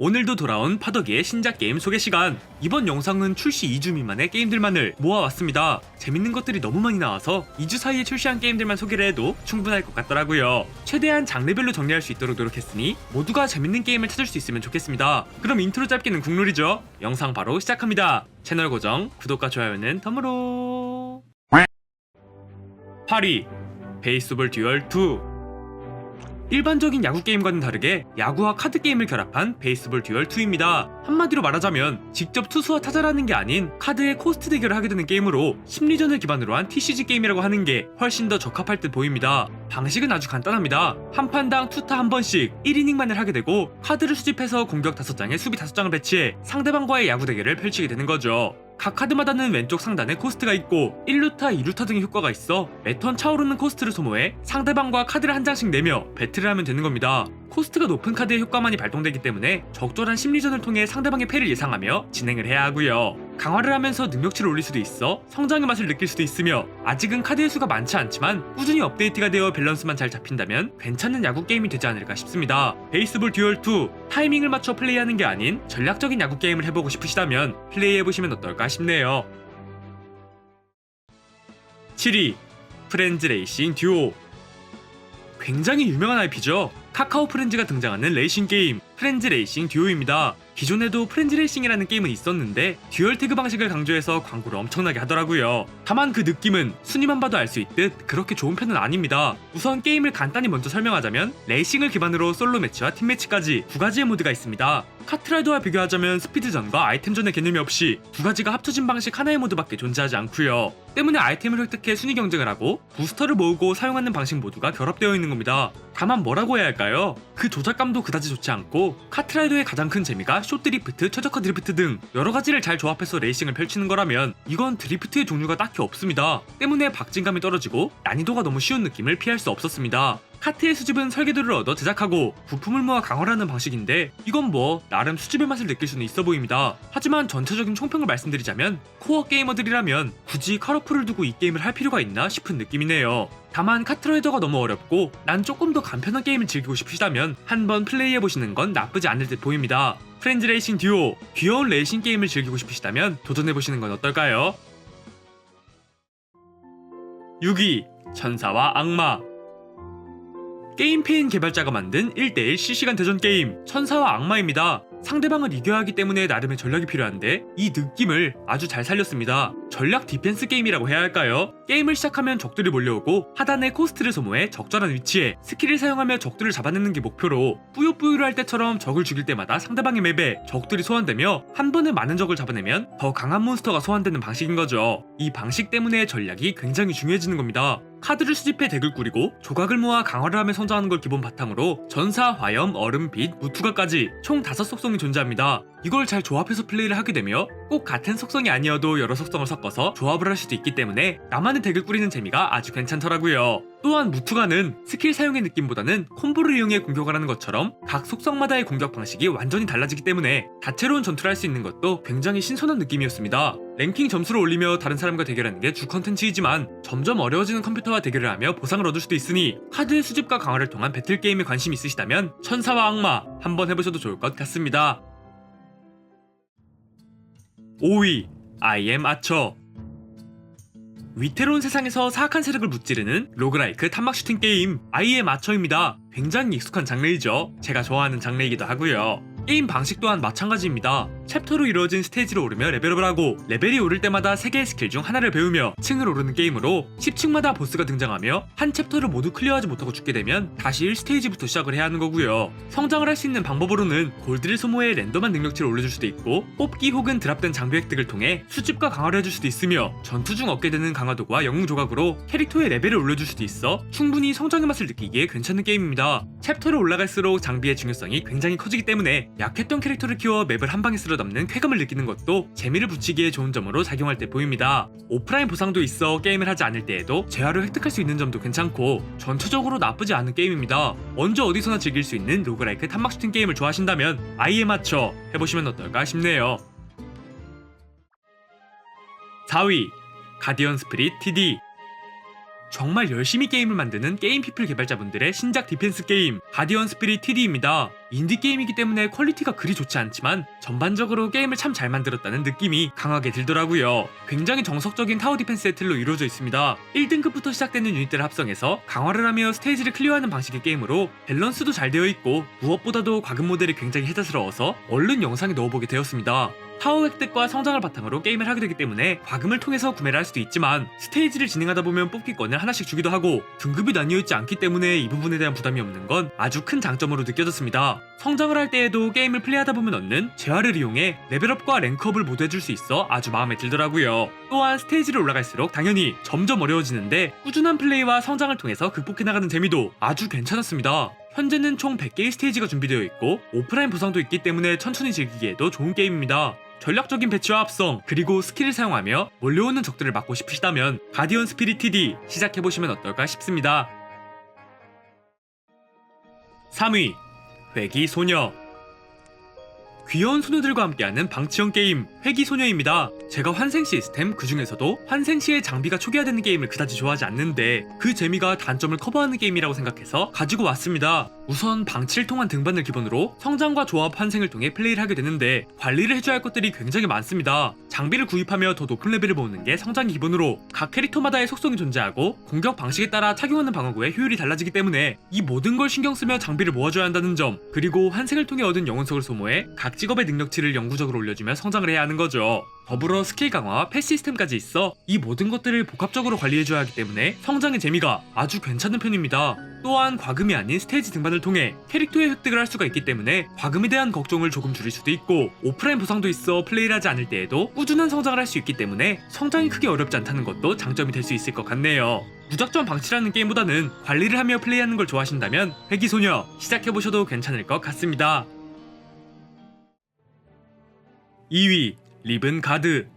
오늘도 돌아온 파덕이의 신작 게임 소개 시간. 이번 영상은 출시 2주 미만의 게임들만을 모아왔습니다. 재밌는 것들이 너무 많이 나와서 2주 사이에 출시한 게임들만 소개를 해도 충분할 것 같더라고요. 최대한 장르별로 정리할 수 있도록 노력했으니 모두가 재밌는 게임을 찾을 수 있으면 좋겠습니다. 그럼 인트로 짧게는 국룰이죠. 영상 바로 시작합니다. 채널 고정, 구독과 좋아요는 덤으로. 8위 베이스볼 듀얼 2 일반적인 야구 게임과는 다르게 야구와 카드 게임을 결합한 베이스볼 듀얼 2입니다. 한마디로 말하자면 직접 투수와 타자라는 게 아닌 카드의 코스트 대결을 하게 되는 게임으로 심리전을 기반으로 한 TCG 게임이라고 하는 게 훨씬 더 적합할 듯 보입니다. 방식은 아주 간단합니다. 한 판당 투타 한 번씩 1이닝만을 하게 되고 카드를 수집해서 공격 5장에 수비 5장을 배치해 상대방과의 야구 대결을 펼치게 되는 거죠. 각 카드마다는 왼쪽 상단에 코스트가 있고 1루타, 2루타 등의 효과가 있어 매턴 차오르는 코스트를 소모해 상대방과 카드를 한 장씩 내며 배틀을 하면 되는 겁니다. 코스트가 높은 카드의 효과만이 발동되기 때문에 적절한 심리전을 통해 상대방의 패를 예상하며 진행을 해야 하고요. 강화를 하면서 능력치를 올릴 수도 있어 성장의 맛을 느낄 수도 있으며 아직은 카드의 수가 많지 않지만 꾸준히 업데이트가 되어 밸런스만 잘 잡힌다면 괜찮은 야구 게임이 되지 않을까 싶습니다. 베이스볼 듀얼 2 타이밍을 맞춰 플레이하는 게 아닌 전략적인 야구 게임을 해보고 싶으시다면 플레이해보시면 어떨까 싶네요. 7위 프렌즈 레이싱 듀오 굉장히 유명한 IP죠. 카카오 프렌즈가 등장하는 레이싱 게임 프렌즈 레이싱 듀오입니다. 기존에도 프렌즈 레이싱이라는 게임은 있었는데 듀얼 태그 방식을 강조해서 광고를 엄청나게 하더라고요. 다만 그 느낌은 순위만 봐도 알 수 있듯 그렇게 좋은 편은 아닙니다. 우선 게임을 간단히 먼저 설명하자면 레이싱을 기반으로 솔로 매치와 팀 매치까지 두 가지의 모드가 있습니다. 카트라이더와 비교하자면 스피드전과 아이템전의 개념이 없이 두 가지가 합쳐진 방식 하나의 모드밖에 존재하지 않고요. 때문에 아이템을 획득해 순위 경쟁을 하고 부스터를 모으고 사용하는 방식 모두가 결합되어 있는 겁니다. 다만 뭐라고 해야 할까요? 그 조작감도 그다지 좋지 않고 카트라이더의 가장 큰 재미가 숏 드리프트, 최적화 드리프트 등 여러 가지를 잘 조합해서 레이싱을 펼치는 거라면 이건 드리프트의 종류가 딱히 없습니다. 때문에 박진감이 떨어지고 난이도가 너무 쉬운 느낌을 피할 수 없었습니다. 카트의 수집은 설계도를 얻어 제작하고 부품을 모아 강화를 하는 방식인데 이건 뭐 나름 수집의 맛을 느낄 수는 있어 보입니다. 하지만 전체적인 총평을 말씀드리자면 코어 게이머들이라면 굳이 카로프를 두고 이 게임을 할 필요가 있나 싶은 느낌이네요. 다만 카트라이더가 너무 어렵고 난 조금 더 간편한 게임을 즐기고 싶으시다면 한번 플레이해보시는 건 나쁘지 않을 듯 보입니다. 프렌즈 레이싱 듀오 귀여운 레이싱 게임을 즐기고 싶으시다면 도전해보시는 건 어떨까요? 6위 천사와 악마 게임페인 개발자가 만든 1대1 실시간 대전 게임 천사와 악마입니다. 상대방을 이겨야 하기 때문에 나름의 전략이 필요한데 이 느낌을 아주 잘 살렸습니다. 전략 디펜스 게임이라고 해야 할까요? 게임을 시작하면 적들이 몰려오고 하단에 코스트를 소모해 적절한 위치에 스킬을 사용하며 적들을 잡아내는 게 목표로 뿌요뿌요를 할 때처럼 적을 죽일 때마다 상대방의 맵에 적들이 소환되며 한 번에 많은 적을 잡아내면 더 강한 몬스터가 소환되는 방식인 거죠. 이 방식 때문에 전략이 굉장히 중요해지는 겁니다. 카드를 수집해 덱을 꾸리고 조각을 모아 강화를 하며 성장하는 걸 기본 바탕으로 전사, 화염, 얼음, 빛, 무투가까지 총 5 속성이 존재합니다. 이걸 잘 조합해서 플레이를 하게 되며 꼭 같은 속성이 아니어도 여러 속성을 섞어서 조합을 할 수도 있기 때문에 나만의 덱을 꾸리는 재미가 아주 괜찮더라고요. 또한 무투가는 스킬 사용의 느낌보다는 콤보를 이용해 공격을 하는 것처럼 각 속성마다의 공격 방식이 완전히 달라지기 때문에 다채로운 전투를 할 수 있는 것도 굉장히 신선한 느낌이었습니다. 랭킹 점수를 올리며 다른 사람과 대결하는 게 주 컨텐츠이지만 점점 어려워지는 컴퓨터와 대결을 하며 보상을 얻을 수도 있으니 카드의 수집과 강화를 통한 배틀 게임에 관심 있으시다면 천사와 악마 한번 해보셔도 좋을 것 같습니다. 5위 I am 아처 위태로운 세상에서 사악한 세력을 무찌르는 로그라이크 탄막 슈팅 게임 am 아처입니다. 굉장히 익숙한 장르이죠. 제가 좋아하는 장르이기도 하고요. 게임 방식 또한 마찬가지입니다. 챕터로 이루어진 스테이지로 오르며 레벨업을 하고 레벨이 오를 때마다 3개의 스킬 중 하나를 배우며 층을 오르는 게임으로 10층마다 보스가 등장하며 한 챕터를 모두 클리어하지 못하고 죽게 되면 다시 1스테이지부터 시작을 해야 하는 거고요. 성장을 할 수 있는 방법으로는 골드를 소모해 랜덤한 능력치를 올려줄 수도 있고 뽑기 혹은 드랍된 장비 획득을 통해 수집과 강화를 해줄 수도 있으며 전투 중 얻게 되는 강화도와 영웅 조각으로 캐릭터의 레벨을 올려줄 수도 있어 충분히 성장의 맛을 느끼기에 괜찮은 게임입니다. 챕터를 올라갈수록 장비의 중요성이 굉장히 커지기 때문에 약했던 캐릭터를 키워 맵을 한 방에 쓸어 담는 쾌감을 느끼는 것도 재미를 붙이기에 좋은 점으로 작용할 때 보입니다. 오프라인 보상도 있어 게임을 하지 않을 때에도 재화를 획득할 수 있는 점도 괜찮고 전체적으로 나쁘지 않은 게임입니다. 언제 어디서나 즐길 수 있는 로그라이크 탄막 슈팅 게임을 좋아하신다면 아이에 맞춰 해보시면 어떨까 싶네요. 4위 가디언 스프릿 TD 정말 열심히 게임을 만드는 게임 피플 개발자분들의 신작 디펜스 게임 가디언 스피릿 TD입니다. 인디게임이기 때문에 퀄리티가 그리 좋지 않지만 전반적으로 게임을 참 잘 만들었다는 느낌이 강하게 들더라고요. 굉장히 정석적인 타워 디펜스 세틀로 이루어져 있습니다. 1등급부터 시작되는 유닛들을 합성해서 강화를 하며 스테이지를 클리어하는 방식의 게임으로 밸런스도 잘 되어 있고 무엇보다도 과금 모델이 굉장히 혜자스러워서 얼른 영상에 넣어보게 되었습니다. 타워 획득과 성장을 바탕으로 게임을 하게 되기 때문에 과금을 통해서 구매를 할 수도 있지만 스테이지를 진행하다 보면 뽑기권을 하나씩 주기도 하고 등급이 나뉘어 있지 않기 때문에 이 부분에 대한 부담이 없는 건 아주 큰 장점으로 느껴졌습니다. 성장을 할 때에도 게임을 플레이하다 보면 얻는 재화를 이용해 레벨업과 랭크업을 모두 해줄 수 있어 아주 마음에 들더라고요. 또한 스테이지를 올라갈수록 당연히 점점 어려워지는데 꾸준한 플레이와 성장을 통해서 극복해 나가는 재미도 아주 괜찮았습니다. 현재는 총 100개의 스테이지가 준비되어 있고 오프라인 보상도 있기 때문에 천천히 즐기기에도 좋은 게임입니다. 전략적인 배치와 합성 그리고 스킬을 사용하며 몰려오는 적들을 막고 싶으시다면 가디언 스피릿 TD 시작해보시면 어떨까 싶습니다. 3위 회기 소녀 귀여운 소녀들과 함께하는 방치형 게임 회기 소녀입니다. 제가 환생 시스템 그 중에서도 환생 시에 장비가 초기화되는 게임을 그다지 좋아하지 않는데 그 재미가 단점을 커버하는 게임이라고 생각해서 가지고 왔습니다. 우선 방치를 통한 등반을 기본으로 성장과 조합 환생을 통해 플레이를 하게 되는데 관리를 해줘야 할 것들이 굉장히 많습니다. 장비를 구입하며 더 높은 레벨을 모으는 게 성장이 기본으로 각 캐릭터마다의 속성이 존재하고 공격 방식에 따라 착용하는 방어구의 효율이 달라지기 때문에 이 모든 걸 신경 쓰며 장비를 모아줘야 한다는 점 그리고 환생을 통해 얻은 영혼석을 소모해 각 직업의 능력치를 영구적으로 올려주며 성장을 해야 하는 거죠. 더불어 스킬 강화와 패 시스템까지 있어 이 모든 것들을 복합적으로 관리해줘야 하기 때문에 성장의 재미가 아주 괜찮은 편입니다. 또한 과금이 아닌 스테이지 등반을 통해 캐릭터의 획득을 할 수가 있기 때문에 과금에 대한 걱정을 조금 줄일 수도 있고 오프라인 보상도 있어 플레이를 하지 않을 때에도 꾸준한 성장을 할 수 있기 때문에 성장이 크게 어렵지 않다는 것도 장점이 될 수 있을 것 같네요. 무작정 방치라는 게임보다는 관리를 하며 플레이하는 걸 좋아하신다면 회기소녀 시작해보셔도 괜찮을 것 같습니다. 2위 리븐 가드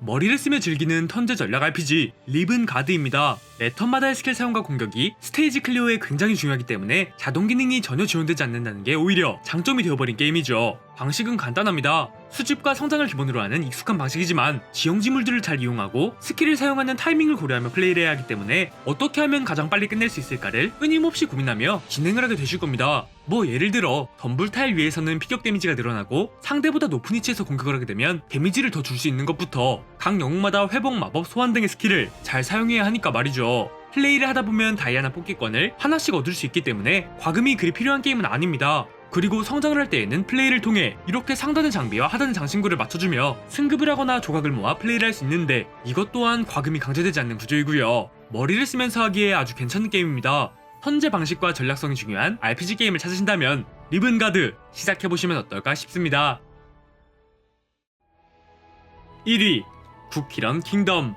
머리를 쓰며 즐기는 턴제 전략 RPG 리븐 가드입니다. 매 턴마다의 스킬 사용과 공격이 스테이지 클리어에 굉장히 중요하기 때문에 자동 기능이 전혀 지원되지 않는다는 게 오히려 장점이 되어버린 게임이죠. 방식은 간단합니다. 수집과 성장을 기본으로 하는 익숙한 방식이지만 지형지물들을 잘 이용하고 스킬을 사용하는 타이밍을 고려하며 플레이를 해야 하기 때문에 어떻게 하면 가장 빨리 끝낼 수 있을까를 끊임없이 고민하며 진행을 하게 되실 겁니다. 뭐 예를 들어 덤불 타일 위에서는 피격 데미지가 늘어나고 상대보다 높은 위치에서 공격을 하게 되면 데미지를 더 줄 수 있는 것부터 각 영웅마다 회복 마법 소환 등의 스킬을 잘 사용해야 하니까 말이죠. 플레이를 하다 보면 다이아나 뽑기권을 하나씩 얻을 수 있기 때문에 과금이 그리 필요한 게임은 아닙니다. 그리고 성장을 할 때에는 플레이를 통해 이렇게 상단의 장비와 하단의 장신구를 맞춰주며 승급을 하거나 조각을 모아 플레이를 할 수 있는데 이것 또한 과금이 강제되지 않는 구조이고요. 머리를 쓰면서 하기에 아주 괜찮은 게임입니다. 현재 방식과 전략성이 중요한 RPG 게임을 찾으신다면 리븐가드 시작해보시면 어떨까 싶습니다. 1위 쿠키런 킹덤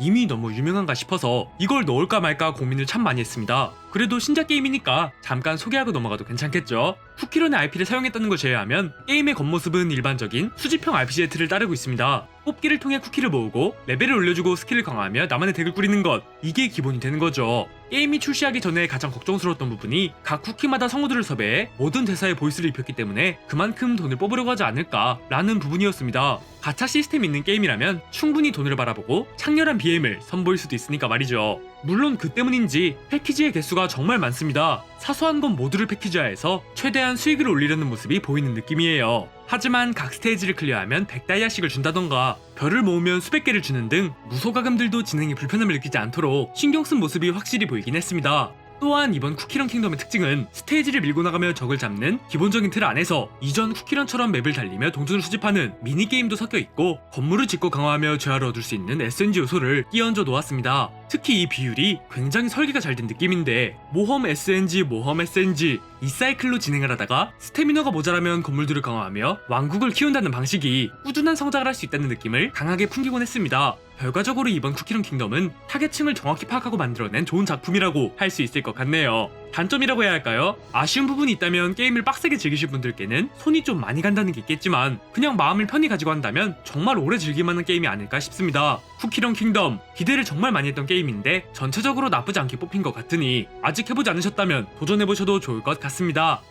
이미 너무 유명한가 싶어서 이걸 넣을까 말까 고민을 참 많이 했습니다. 그래도 신작 게임이니까 잠깐 소개하고 넘어가도 괜찮겠죠? 쿠키런의 IP를 사용했다는 걸 제외하면 게임의 겉모습은 일반적인 수집형 RPG 틀을 따르고 있습니다. 뽑기를 통해 쿠키를 모으고 레벨을 올려주고 스킬을 강화하며 나만의 덱을 꾸리는 것 이게 기본이 되는 거죠. 게임이 출시하기 전에 가장 걱정스러웠던 부분이 각 쿠키마다 성우들을 섭외해 모든 대사에 보이스를 입혔기 때문에 그만큼 돈을 뽑으려고 하지 않을까 라는 부분이었습니다. 가차 시스템 있는 게임이라면 충분히 돈을 바라보고 창렬한 BM을 선보일 수도 있으니까 말이죠. 물론 그 때문인지 패키지의 개수가 정말 많습니다. 사소한 건 모두를 패키지화해서 최대한 수익을 올리려는 모습이 보이는 느낌이에요. 하지만 각 스테이지를 클리어하면 100다이아씩을 준다던가 별을 모으면 수백 개를 주는 등 무소가금들도 진행에 불편함을 느끼지 않도록 신경 쓴 모습이 확실히 보이긴 했습니다. 또한 이번 쿠키런 킹덤의 특징은 스테이지를 밀고 나가며 적을 잡는 기본적인 틀 안에서 이전 쿠키런처럼 맵을 달리며 동전을 수집하는 미니게임도 섞여 있고 건물을 짓고 강화하며 재화를 얻을 수 있는 SNG 요소를 끼얹어 놓았습니다. 특히 이 비율이 굉장히 설계가 잘 된 느낌인데 모험 SNG 모험 SNG 이 사이클로 진행을 하다가 스태미너가 모자라면 건물들을 강화하며 왕국을 키운다는 방식이 꾸준한 성장을 할 수 있다는 느낌을 강하게 풍기곤 했습니다. 결과적으로 이번 쿠키런 킹덤은 타겟층을 정확히 파악하고 만들어낸 좋은 작품이라고 할 수 있을 것 같네요. 단점이라고 해야 할까요? 아쉬운 부분이 있다면 게임을 빡세게 즐기실 분들께는 손이 좀 많이 간다는 게 있겠지만 그냥 마음을 편히 가지고 한다면 정말 오래 즐길 만한 게임이 아닐까 싶습니다. 쿠키런 킹덤 기대를 정말 많이 했던 게임인데 전체적으로 나쁘지 않게 뽑힌 것 같으니 아직 해보지 않으셨다면 도전해보셔도 좋을 것 같습니다.